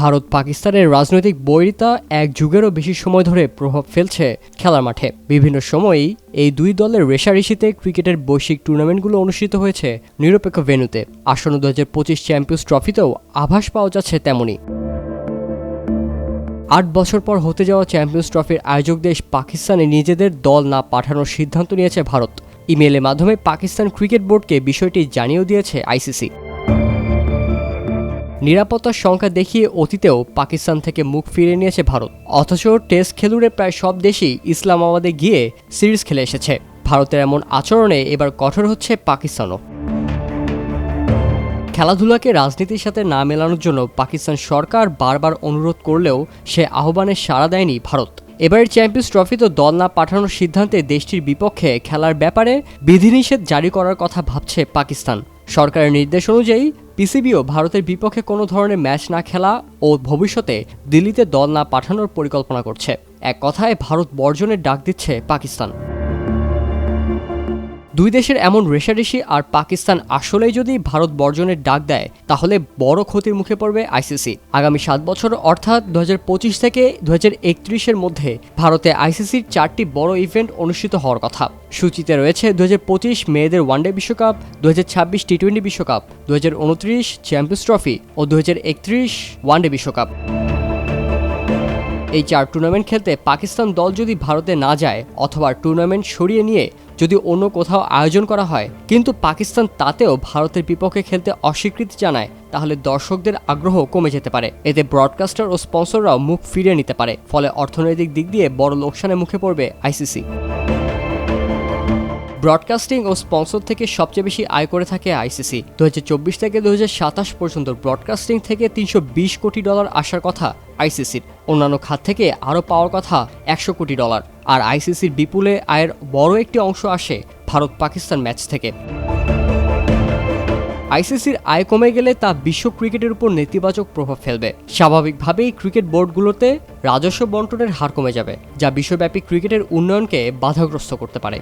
ভারত পাকিস্তানের রাজনৈতিক বৈরিতা এক যুগেরও বেশি সময় ধরে প্রভাব ফেলছে খেলার মাঠে। বিভিন্ন সময়েই এই দুই দলের রেশারেশিতে ক্রিকেটের বৈশ্বিক টুর্নামেন্টগুলো অনুষ্ঠিত হয়েছে নিরপেক্ষ ভেন্যুতে। আসন্ন দু হাজার পঁচিশ চ্যাম্পিয়ন্স ট্রফিতেও আভাস পাওয়া যাচ্ছে তেমনই। আট বছর পর হতে যাওয়া চ্যাম্পিয়ন্স ট্রফির আয়োজক দেশ পাকিস্তানে নিজেদের দল না পাঠানোর সিদ্ধান্ত নিয়েছে ভারত। ইমেলের মাধ্যমে পাকিস্তান ক্রিকেট বোর্ডকে বিষয়টি জানিয়েও দিয়েছে আইসিসি। নিরাপত্তার সংখ্যা দেখিয়ে অতীতেও পাকিস্তান থেকে মুখ ফিরে নিয়েছে ভারত। অথচ টেস্ট খেলুড়ে প্রায় সব দেশই ইসলামাবাদে গিয়ে সিরিজ খেলে এসেছে। ভারতের এমন আচরণে এবার কঠোর হচ্ছে পাকিস্তানও। খেলাধুলাকে রাজনীতির সাথে না মেলানোর জন্য পাকিস্তান সরকার বারবার অনুরোধ করলেও সে আহ্বানে সাড়া দেয়নি ভারত। এবারের চ্যাম্পিয়ন্স ট্রফিতে দল না পাঠানোর সিদ্ধান্তে দেশটির বিপক্ষে খেলার ব্যাপারে বিধিনিষেধ জারি করার কথা ভাবছে পাকিস্তান। সরকারের নির্দেশ অনুযায়ী পিসিবিও ভারতের বিপক্ষে কোনো ধরনের ম্যাচ না খেলা ও ভবিষ্যতে দিল্লিতে দল না পাঠানোর পরিকল্পনা করছে। এক কথায়, ভারত বর্জনের ডাক দিচ্ছে পাকিস্তান। দুই দেশের এমন রেশারেশি আর পাকিস্তান আসলেই যদি ভারত বর্জনের ডাক দেয়, তাহলে বড় ক্ষতির মুখে পড়বে আইসিসি। আগামী সাত বছর, অর্থাৎ দু হাজার পঁচিশ থেকে দু এর মধ্যে ভারতে আইসিসির চারটি বড় ইভেন্ট অনুষ্ঠিত হওয়ার কথা। সূচিতে রয়েছে দু হাজার পঁচিশ মেয়েদের ওয়ানডে বিশ্বকাপ দু টি টোয়েন্টি বিশ্বকাপ দু হাজার উনত্রিশ চ্যাম্পিয়ন্স ট্রফি ও দু হাজার একত্রিশ ওয়ানডে বিশ্বকাপ। এই চার টুর্নামেন্ট খেলতে পাকিস্তান দল যদি ভারতে না যায় অথবা টুর্নামেন্ট সরিয়ে নিয়ে যদি অন্য কোথাও আয়োজন করা হয়, কিন্তু পাকিস্তান তাতেও ভারতের বিপক্ষে খেলতে অস্বীকৃতি জানায়, তাহলে দর্শকদের আগ্রহ কমে যেতে পারে। এতে ব্রডকাস্টার ও স্পন্সররাও মুখ ফিরিয়ে নিতে পারে, ফলে অর্থনৈতিক দিক দিয়ে বড় লোকসানের মুখে পড়বে আইসিসি। ব্রডকাস্টিং ও স্পন্সর থেকে সবচেয়ে বেশি আয় করে থাকে আইসিসি। দু হাজার চব্বিশ থেকে দু হাজার সাতাশ পর্যন্ত ব্রডকাস্টিং থেকে তিনশো বিশ কোটি ডলার আসার কথা আইসিসির। অন্যান্য খাত থেকে আরও পাওয়ার কথা একশো কোটি ডলার। আর আইসিসির বিপুলে আয়ের বড় একটি অংশ আসে ভারত পাকিস্তান ম্যাচ থেকে। আইসিসির আয় কমে গেলে তা বিশ্ব ক্রিকেটের উপর নেতিবাচক প্রভাব ফেলবে। স্বাভাবিকভাবেই ক্রিকেট বোর্ডগুলোতে রাজস্ব বন্টনের হার কমে যাবে, যা বিশ্বব্যাপী ক্রিকেটের উন্নয়নকে বাধাগ্রস্ত করতে পারে।